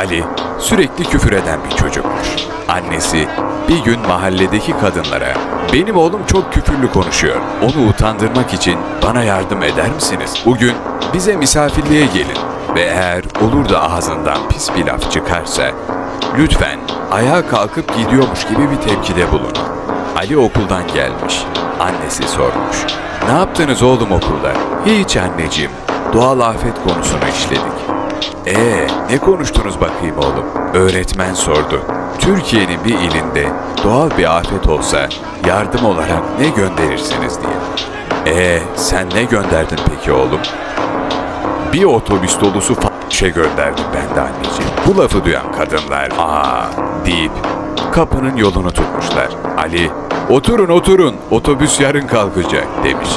Ali sürekli küfür eden bir çocukmuş. Annesi bir gün mahalledeki kadınlara benim oğlum çok küfürlü konuşuyor. Onu utandırmak için bana yardım eder misiniz? Bugün bize misafirliğe gelin ve eğer olur da ağzından pis bir laf çıkarsa lütfen ayağa kalkıp gidiyormuş gibi bir tepkide bulunun. Ali okuldan gelmiş. Annesi sormuş. Ne yaptınız oğlum okulda? Hiç anneciğim. Doğal afet konusunu işledik. Ee, ne konuştunuz bakayım oğlum? Öğretmen sordu. Türkiye'nin bir ilinde doğal bir afet olsa yardım olarak ne gönderirsiniz diye. Ee, sen ne gönderdin peki oğlum? Bir otobüs dolusu şey gönderdim ben de anneciğim. Bu lafı duyan kadınlar aa deyip kapının yolunu tutmuşlar. Ali oturun oturun otobüs yarın kalkacak demiş.